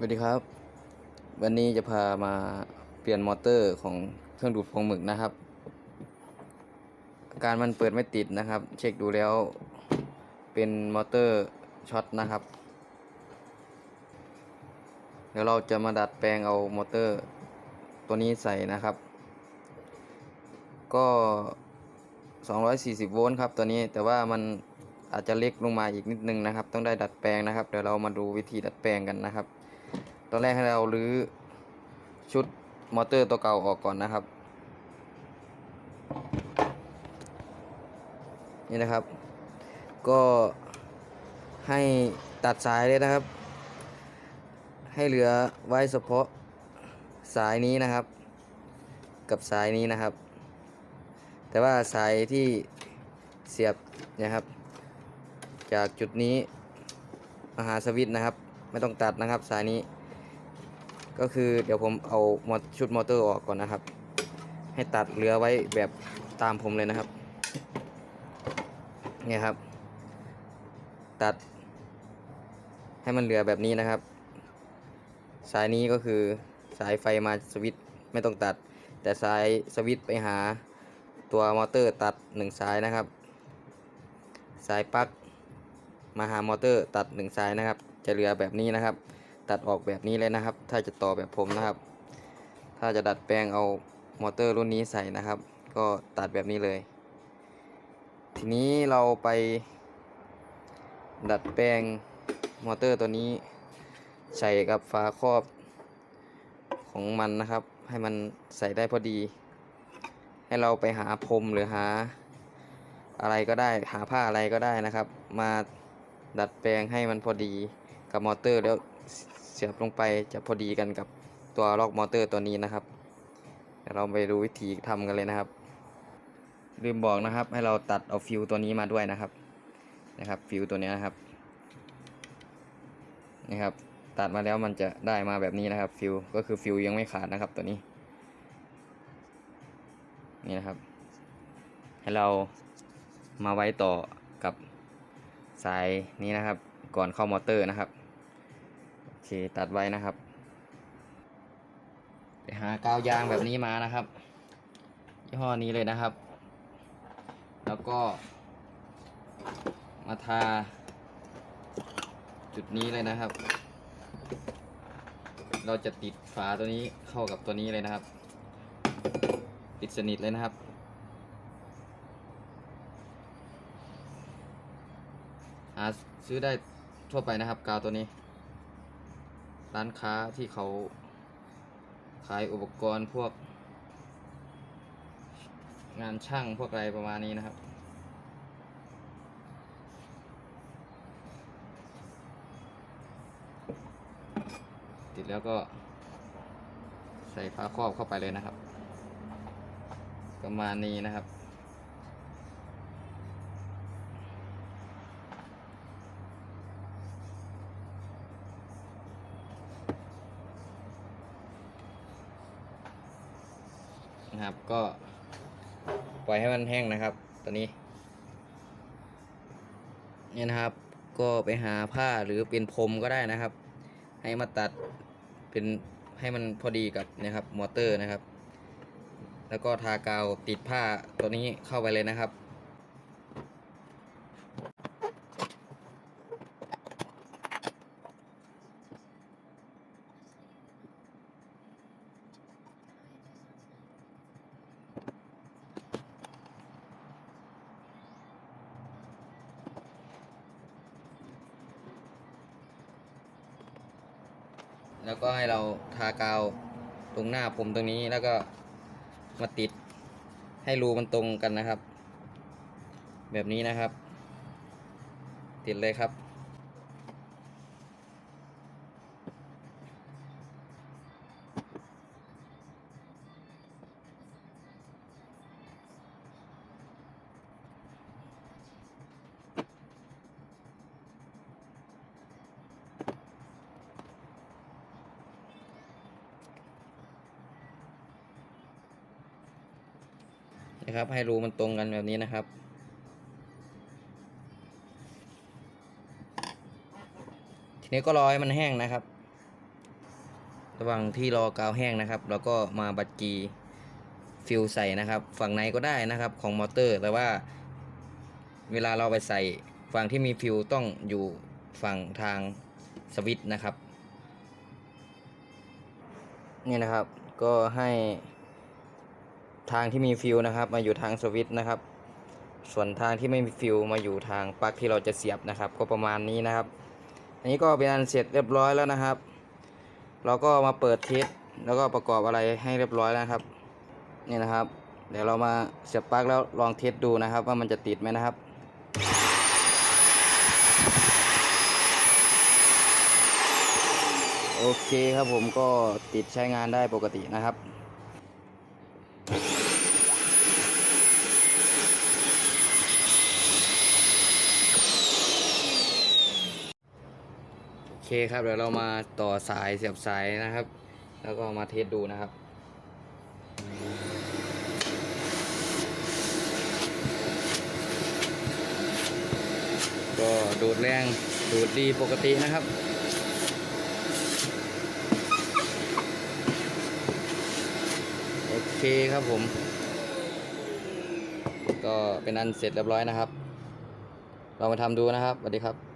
สวัสดีครับ วันนี้จะพามาเปลี่ยนมอเตอร์ของเครื่องดูดฟองหมึกนะครับ การมันเปิดไม่ติดนะครับ เช็คดูแล้วเป็นมอเตอร์ช็อตนะครับ เดี๋ยวเราจะมาดัดแปลงเอามอเตอร์ตัวนี้ใส่นะครับ ก็ 240 โวลต์ครับตัวนี้แต่ว่ามันอาจจะเล็กลงมาอีกนิดนึงนะครับ ต้องได้ดัดแปลงนะครับ เดี๋ยวเรามาดูวิธีดัดแปลงกันนะครับ ตอนแรกให้เรารื้อชุดมอเตอร์ตัวเก่าออกก่อนนะครับ นี่นะครับ ก็ให้ตัดสายเลยนะครับ ให้เหลือไว้เฉพาะสายนี้นะครับ กับสายนี้นะครับ แต่ว่าสายที่เสียบนะครับ จากจุดนี้มาหาสวิตช์นะครับ ไม่ต้องตัดนะครับสายนี้ ก็คือเดี๋ยวผมเอาชุดมอเตอร์ออกก่อนนะครับ ให้ตัดเหลือไว้แบบตามผมเลยนะครับเนี่ยครับ ตัด ให้มันเหลือแบบนี้นะครับ สายนี้ก็คือสายไฟมาสวิตช์ไม่ต้องตัด แต่สายสวิตช์ไปหาตัวมอเตอร์ตัดหนึ่งสายนะครับ สายปลั๊กมาหามอเตอร์ตัดหนึ่งสายนะครับ จะเหลือแบบนี้นะครับ ตัดออกแบบนี้เลยนะครับ ถ้าจะต่อแบบผมนะครับ ถ้าจะดัดแปลงเอามอเตอร์รุ่นนี้ใส่นะครับ ก็ตัดแบบนี้เลย ทีนี้เราไป ดัดแปลงมอเตอร์ตัวนี้ใส่กับฝาครอบของมันนะครับ ให้มันใส่ได้พอดี ให้เราไปหาพรมหรือหา อะไรก็ได้หาผ้าอะไรก็ได้นะครับ มาดัดแปลงให้มันพอดี กับมอเตอร์แล้วเสียบลงไปจะพอดีกันกับตัวล็อกมอเตอร์ตัวนี้นะครับเดี๋ยวเราไปดูวิธีทำกันเลยนะครับ ลืมบอกนะครับ ให้เราตัดเอาฟิวตัวนี้มาด้วยนะครับนะครับฟิวตัวนี้นะครับนี่ครับ ตัดมาแล้วมันจะได้มาแบบนี้นะครับฟิวก็คือฟิวยังไม่ขาดนะครับตัวนี้นี่นะครับ ให้เรามาไว้ต่อกับสายนี้นะครับ ก่อนเข้ามอเตอร์นะครับ เคตัดไว้นะครับ ไปหากาวยางแบบนี้มานะครับยี่ห้อนี้เลยนะครับ แล้วก็ มาทา จุดนี้เลยนะครับ เราจะติดฝาตัวนี้เข้ากับตัวนี้เลยนะครับปิดสนิทเลยนะครับหาซื้อได้ทั่วไปนะครับ กาวตัวนี้ ร้านค้าที่เขาขายอุปกรณ์พวก งานช่างพวกอะไรประมาณนี้นะครับ ติดแล้วก็ใส่ฝาครอบเข้าไปเลยนะครับ ประมาณนี้นะครับ นะครับ ก็ปล่อยให้มันแห้งนะครับตัวนี้เนี่ยนะครับ ก็ไปหาผ้าหรือเป็นพรมก็ได้นะครับ ให้มาตัดเป็นให้มันพอดีกับนะครับมอเตอร์นะครับ แล้วก็ทากาวติดผ้าตัวนี้เข้าไปเลยนะครับ แล้วก็ให้เราทากาวตรงหน้าผมตรงนี้แล้วก็มาติดให้รูมันตรงกันนะครับ แบบนี้นะครับ ติดเลยครับ นะครับ ให้รูมันตรงกันแบบนี้นะครับ ทีนี้ก็รอให้มันแห้งนะครับ ระหว่างที่รอกาวแห้งนะครับเราก็มาบัดกีฟิลใส่นะครับ ฝั่งในก็ได้นะครับของมอเตอร์ แต่ว่า เวลาเราไปใส่ฝั่งที่มีฟิวต้องอยู่ฝั่งทางสวิตช์นะครับ นี่นะครับก็ให้ ทางที่มีฟิวนะครับ มาอยู่ทางสวิตช์นะครับ ส่วนทางที่ไม่มีฟิวมาอยู่ทางปลั๊กที่เราจะเสียบนะครับ ก็ประมาณนี้นะครับ อันนี้ก็เป็นอันเสร็จเรียบร้อยแล้วนะครับ เราก็มาเปิดเทสแล้วก็ประกอบอะไรให้เรียบร้อยแล้วครับนี่นะครับ เดี๋ยวเรามาเสียบปลั๊กแล้วลองเทสดูนะครับ ว่ามันจะติดไหมนะครับโอเคครับผมก็ติดใช้งานได้ปกตินะครับ เคครับเดี๋ยวเรามาต่อสายเสียบสายนะครับ แล้วก็มาเทสดูนะครับก็ดูดแรงดูดดีปกตินะครับ โอเคครับผม ก็เป็นอันเสร็จเรียบร้อยนะครับ เรามาทำดูนะครับสวัสดีครับ